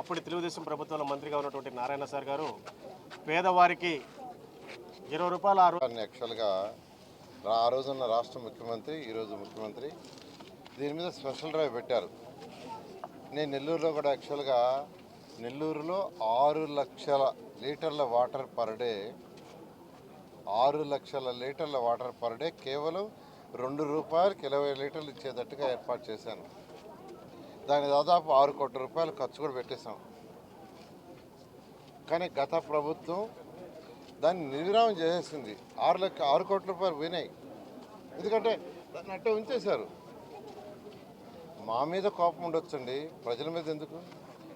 అప్పటి తెలుగుదేశం ప్రభుత్వంలో మంత్రిగా ఉన్నటువంటి నారాయణ సార్ గారు పేదవారికి ఇరవై రూపాయలు ఆరు యాక్చువల్గా ఆ రోజున్న రాష్ట్ర ముఖ్యమంత్రి ఈరోజు ముఖ్యమంత్రి దీని మీద స్పెషల్ డ్రైవ్ పెట్టారు. నేను నెల్లూరులో కూడా యాక్చువల్గా నెల్లూరులో ఆరు లక్షల లీటర్ల వాటర్ పర్ డే ఆరు లక్షల లీటర్ల వాటర్ పర్ డే కేవలం రెండు రూపాయలకి ఇరవై లీటర్లు ఇచ్చేటట్టుగా ఏర్పాటు చేశాను. దాని దాదాపు ఆరు కోట్ల రూపాయలు ఖర్చు కూడా పెట్టేశాం. కానీ గత ప్రభుత్వం దాన్ని నిర్విరామం చేసేసింది. ఆరు లక్ష ఆరు కోట్ల రూపాయలు పోయినాయి. ఎందుకంటే దాన్ని అట్టే ఉంచేశారు. మా మీద కోపం ఉండొచ్చండి. ప్రజల మీద ఎందుకు?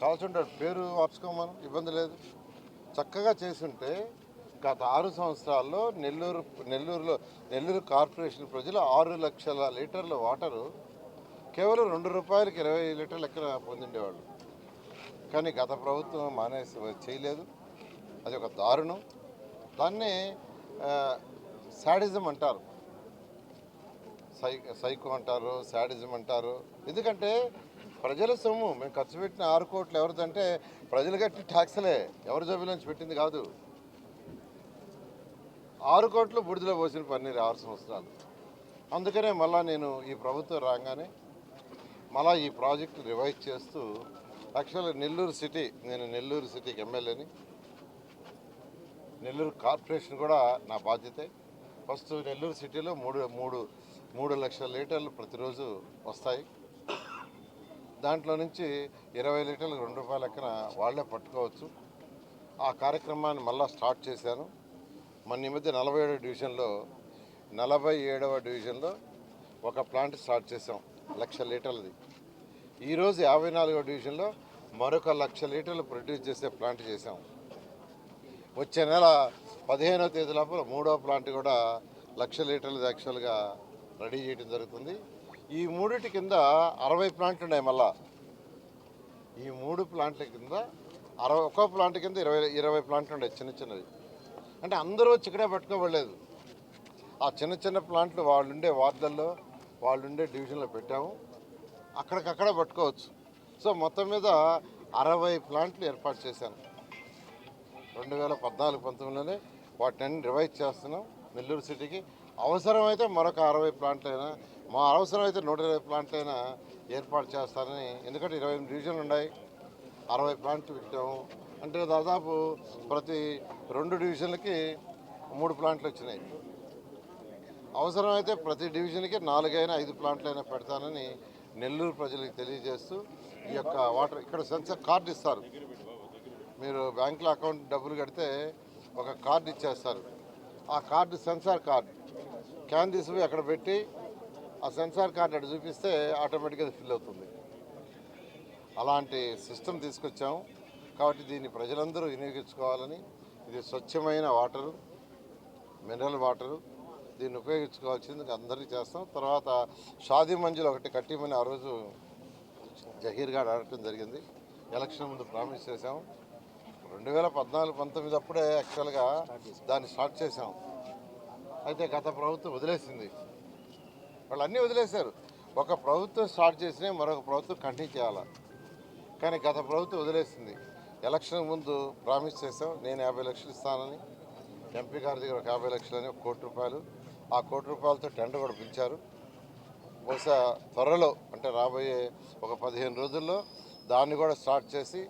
కావాల్సింటాడు పేరు మార్చుకోమని ఇబ్బంది లేదు. చక్కగా చేసుంటే గత ఆరు సంవత్సరాల్లో నెల్లూరు నెల్లూరులో నెల్లూరు కార్పొరేషన్ ప్రజలు ఆరు లక్షల లీటర్ల వాటరు కేవలం రెండు రూపాయలకి ఇరవై లీటర్ల లెక్కన పొందిండేవాళ్ళు? కానీ గత ప్రభుత్వం మానేసి చేయలేదు. అది ఒక దారుణం. దాన్ని శాడిజం అంటారు. సై సైకో అంటారు శాడిజం అంటారు. ఎందుకంటే ప్రజల సొమ్ము మేము ఖర్చు పెట్టిన ఆరు కోట్లు ఎవరిదంటే ప్రజలు కట్టి ట్యాక్స్లే. ఎవరి జబ్బులోంచి పెట్టింది కాదు. ఆరు కోట్లు బుడిదలో పోసిన పన్నీరు ఆరు సంవత్సరాలు. అందుకనే మళ్ళా నేను ఈ ప్రభుత్వం రాగానే మళ్ళా ఈ ప్రాజెక్టు రివైజ్ చేస్తూ యాక్చువల్గా నెల్లూరు సిటీ నేను నెల్లూరు సిటీకి ఎమ్మెల్యేని. నెల్లూరు కార్పొరేషన్ కూడా నా బాధ్యతే. ఫస్ట్ నెల్లూరు సిటీలో మూడు మూడు మూడు లక్షల లీటర్లు ప్రతిరోజు వస్తాయి. దాంట్లో నుంచి ఇరవై లీటర్లు రెండు రూపాయల లెక్కన వాళ్ళే పట్టుకోవచ్చు. ఆ కార్యక్రమాన్ని మళ్ళీ స్టార్ట్ చేశాను. మొన్న ఈ మధ్య నలభై ఏడవ డివిజన్లో నలభై ఏడవ డివిజన్లో ఒక ప్లాంట్ స్టార్ట్ చేసాం లక్ష లీటర్లది. ఈరోజు యాభై నాలుగవ డివిజన్లో మరొక లక్ష లీటర్లు ప్రొడ్యూస్ చేసే ప్లాంట్ చేసాం వచ్చే నెల పదిహేనవ తేదీ లోపల మూడో ప్లాంట్ కూడా లక్ష లీటర్లు యాక్చువల్గా రెడీ చేయడం జరుగుతుంది. ఈ మూడిటి కింద అరవై ప్లాంట్లు ఉన్నాయి మళ్ళా. ఈ మూడు ప్లాంట్ల కింద అరవై ఒక్కో ప్లాంట్ కింద ఇరవై ఇరవై ప్లాంట్లు ఉన్నాయి చిన్న చిన్నవి. అంటే అందరూ వచ్చి ఇక్కడే పట్టుకోబడలేదు. ఆ చిన్న చిన్న ప్లాంట్లు వాళ్ళు ఉండే వార్డుల్లో వాళ్ళుండే డివిజన్లో పెట్టాము. అక్కడికక్కడ పట్టుకోవచ్చు. సో మొత్తం మీద అరవై ప్లాంట్లు ఏర్పాటు చేశాను. రెండు వేల పద్నాలుగు పంతొమ్మిదిలోనే వాటిని రివైజ్ చేస్తున్నాం నెల్లూరు సిటీకి. అవసరమైతే మరొక అరవై ప్లాంట్లైనా మా అవసరమైతే నూట ఇరవై ప్లాంట్లైనా ఏర్పాటు చేస్తానని ఎందుకంటే ఇరవై ఎనిమిది డివిజన్లు ఉన్నాయి. అరవై ప్లాంట్లు పెట్టాము. అంటే దాదాపు ప్రతి రెండు డివిజన్లకి మూడు ప్లాంట్లు వచ్చినాయి. అవసరమైతే ప్రతి డివిజన్కి నాలుగైనా ఐదు ప్లాంట్లైనా పెడతానని నెల్లూరు ప్రజలకు తెలియజేస్తూ ఈ యొక్క వాటర్ ఇక్కడ సెన్సర్ కార్డు ఇస్తారు. మీరు బ్యాంకులో అకౌంట్ డబ్బులు కడితే ఒక కార్డు ఇచ్చేస్తారు. ఆ కార్డు సెన్సార్ కార్డు క్యాన్ తీసుకుపోయి అక్కడ పెట్టి ఆ సెన్సార్ కార్డు అటు చూపిస్తే ఆటోమేటిక్గా అది ఫిల్ అవుతుంది. అలాంటి సిస్టమ్ తీసుకొచ్చాము కాబట్టి దీన్ని ప్రజలందరూ వినియోగించుకోవాలని ఇది స్వచ్ఛమైన వాటరు మినరల్ వాటరు దీన్ని ఉపయోగించుకోవాల్సింది అందరికీ చేస్తాం. తర్వాత షాదీ మంజులు ఒకటి కట్టిమని ఆ రోజు జహీర్ గారు అడగటం జరిగింది. ఎలక్షన్ ముందు ప్రామిస్ చేశాం. రెండు వేల పద్నాలుగు పంతొమ్మిది అప్పుడే యాక్చువల్గా దాన్ని స్టార్ట్ చేశాం. అయితే గత ప్రభుత్వం వదిలేసింది. వాళ్ళు అన్నీ వదిలేశారు. ఒక ప్రభుత్వం స్టార్ట్ చేసినా మరొక ప్రభుత్వం కంటిన్యూ చేయాలి? కానీ గత ప్రభుత్వం వదిలేసింది. ఎలక్షన్ ముందు ప్రామిస్ చేసాం నేను యాభై లక్షలు ఇస్తానని ఎంపీ గారి దగ్గర ఒక యాభై లక్షలని ఒక కోటి రూపాయలు. ఆ కోటి రూపాయలతో టెండర్ కూడా పిలిచారు. బహుశా త్వరలో అంటే రాబోయే ఒక పదిహేను రోజుల్లో దాన్ని కూడా స్టార్ట్ చేసి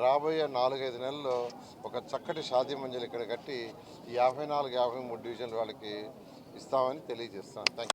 రాబోయే నాలుగైదు నెలల్లో ఒక చక్కటి షాదీ మంజలు ఇక్కడ కట్టి ఈ యాభై నాలుగు యాభై మూడు డివిజన్ల వాళ్ళకి ఇస్తామని తెలియజేస్తాను థ్యాంక్